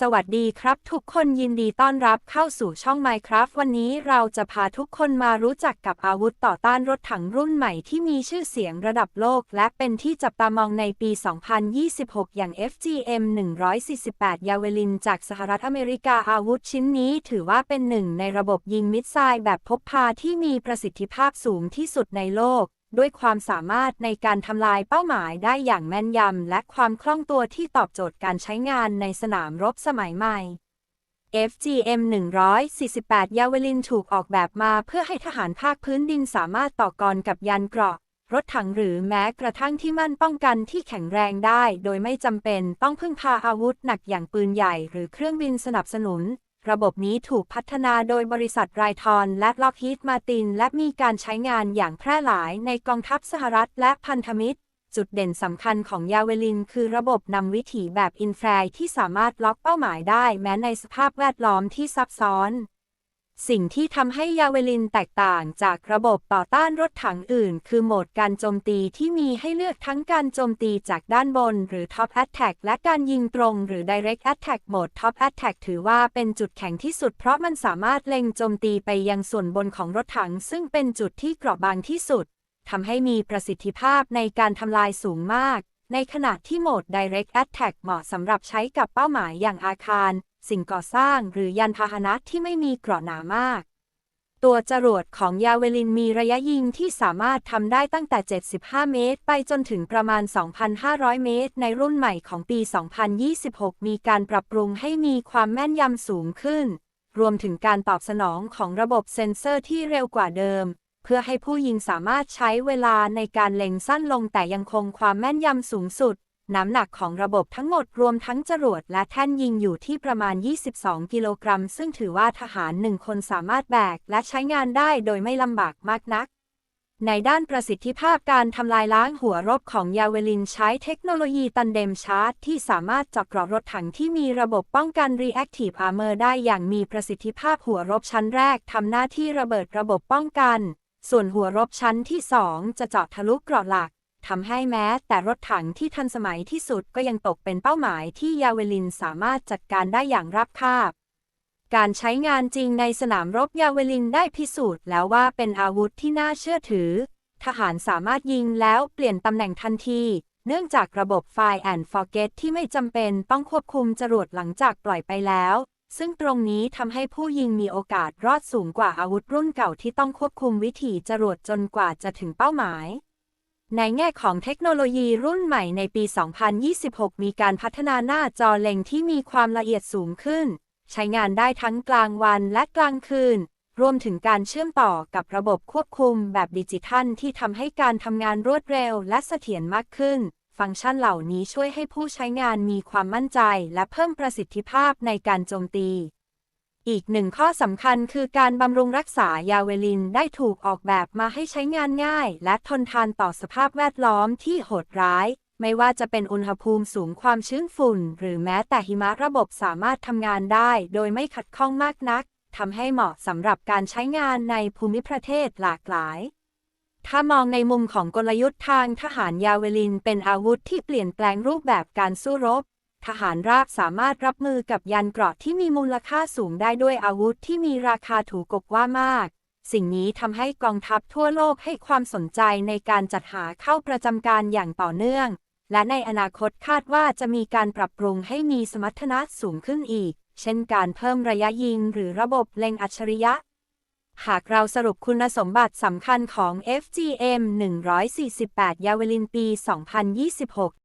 สวัสดีครับทุกคนยินดีต้อนรับเข้าสู่ช่อง Minecraft วันนี้เราจะพาทุกคนมารู้จักกับอาวุธต่อต้านรถถังรุ่นใหม่ที่มีชื่อเสียงระดับโลก และเป็นที่จับตามองในปี 2026 อย่าง FGM 148 ยาเวลิน จากสหรัฐอเมริกาอาวุธชิ้นนี้ถือว่าเป็นหนึ่งในระบบยิงมิสไซล์แบบพกพาที่มีประสิทธิภาพสูงที่สุดในโลก ด้วยความสามารถในการทำลายเป้าหมายได้อย่างแม่นยำ และความคล่องตัวที่ตอบโจทย์การใช้งานในสนามรบสมัยใหม่ FGM 148 ยาเวลินถูกออกแบบมาเพื่อให้ทหารภาคพื้นดินสามารถต่อกรกับยานเกราะ รถถังหรือแม้กระทั่งที่มั่นป้องกันที่แข็งแรงได้ โดยไม่จำเป็นต้องพึ่งพาอาวุธหนักอย่างปืนใหญ่หรือเครื่องบินสนับสนุน ระบบนี้ถูกพัฒนาโดยบริษัทไรทอนและล็อกฮีตมาติน และมีการใช้งานอย่างแพร่หลายในกองทัพสหรัฐและพันธมิตร จุดเด่นสำคัญของยาเวลิน คือระบบนำวิถีแบบอินฟราที่สามารถล็อกเป้าหมายได้แม้ในสภาพแวดล้อมที่ซับซ้อน สิ่งที่ทำให้ยาเวลินแตกต่างจากระบบต่อต้านรถถังอื่น คือโหมดการโจมตีที่มีให้เลือกทั้งการโจมตีจากด้านบน หรือ Top Attack และการยิงตรง หรือ Direct Attack โหมด Top Attack ถือว่าเป็นจุดแข็งที่สุด เพราะมันสามารถเล็งโจมตีไปยังส่วนบนของรถถัง ซึ่งเป็นจุดที่เกราะบางที่สุดทำให้มีประสิทธิภาพในการทำลายสูงมาก ในขณะที่โหมด Direct Attack เหมาะสำหรับใช้กับเป้าหมายอย่างอาคาร สิ่งก่อสร้างหรือยานพาหนะที่ไม่มีเกราะหนามาก ตัวจรวดของยาเวลินมีระยะยิงที่สามารถทำได้ตั้งแต่ 75 เมตร ไปจนถึงประมาณ 2,500 เมตร ในรุ่นใหม่ของปี 2026 มีการปรับปรุงให้มีความแม่นยำสูงขึ้น รวมถึงการตอบสนองของระบบเซ็นเซอร์ที่เร็วกว่าเดิมเพื่อให้ผู้ยิงสามารถใช้เวลาในการเล็งสั้นลงแต่ยังคงความแม่นยำสูงสุด น้ำหนักของระบบทั้งหมดรวมทั้งจรวดและแท่นยิงอยู่ที่ประมาณ 22 กิโลกรัม ซึ่งถือว่าทหารหนึ่งคนสามารถแบกและใช้งานได้โดยไม่ลำบากมากนัก ในด้านประสิทธิภาพการทำลายล้างหัวรบของยาเวลินใช้เทคโนโลยีตันเดมชาร์จที่สามารถเจาะเกราะรถถังที่มีระบบป้องกัน Reactive Armor ได้อย่างมีประสิทธิภาพหัวรบชั้นแรกทำหน้าที่ระเบิดระบบป้องกัน ส่วนหัวรบชั้นที่ 2 จะเจาะทะลุเกราะหลัก ทำให้แม้แต่รถถังที่ทันสมัยที่สุดก็ยังตกเป็นเป้าหมายที่ยาเวลินสามารถจัดการได้อย่างราบคาบ การใช้งานจริงในสนามรบยาเวลินได้พิสูจน์แล้วว่าเป็นอาวุธที่น่าเชื่อถือ ทหารสามารถยิงแล้วเปลี่ยนตำแหน่งทันที เนื่องจากระบบ Fire and Forget ที่ไม่จำเป็นต้องควบคุมจรวดหลังจากปล่อยไปแล้ว ซึ่งตรงนี้ทำให้ผู้ยิงมีโอกาสรอดสูงกว่าอาวุธรุ่นเก่าที่ต้องควบคุมวิถีจรวดจนกว่าจะถึงเป้าหมาย ในแง่ของเทคโนโลยีรุ่นใหม่ในปี 2026 มีการพัฒนาหน้าจอเล็งที่มีความละเอียดสูงขึ้น ใช้งานได้ทั้งกลางวันและกลางคืน รวมถึงการเชื่อมต่อกับระบบควบคุมแบบดิจิทัลที่ทำให้การทำงานรวดเร็วและเสถียรมากขึ้น ฟังก์ชันเหล่านี้ช่วยให้ผู้ใช้งานมีความมั่นใจ และเพิ่มประสิทธิภาพในการโจมตี อีกหนึ่งข้อสำคัญคือการบำรุงรักษายาเวลินได้ถูกออกแบบมาให้ใช้งานง่าย และทนทานต่อสภาพแวดล้อมที่โหดร้าย ไม่ว่าจะเป็นอุณหภูมิสูงความชื้นฝุ่น หรือแม้แต่หิมะระบบสามารถทำงานได้ โดยไม่ขัดข้องมากนักทำให้เหมาะสำหรับการใช้งานในภูมิประเทศหลากหลาย ถ้ามองในมุมของกลยุทธ์ทางทหารยาเวลินเป็นอาวุธที่เปลี่ยนแปลงรูปแบบการสู้รบ ทหารราบสามารถรับมือกับยานเกราะที่มีมูลค่าสูงได้ด้วยอาวุธที่มีราคาถูกกบว่ามาก สิ่งนี้ทำให้กองทัพทั่วโลกให้ความสนใจในการจัดหาเข้าประจำการอย่างต่อเนื่อง และในอนาคตคาดว่าจะมีการปรับปรุงให้มีสมรรถนะสูงขึ้นอีก เช่นการเพิ่มระยะยิงหรือระบบเล็งอัจฉริยะ หากเราสรุปคุณสมบัติสำคัญของ FGM 148 ยาเวลินปี 2026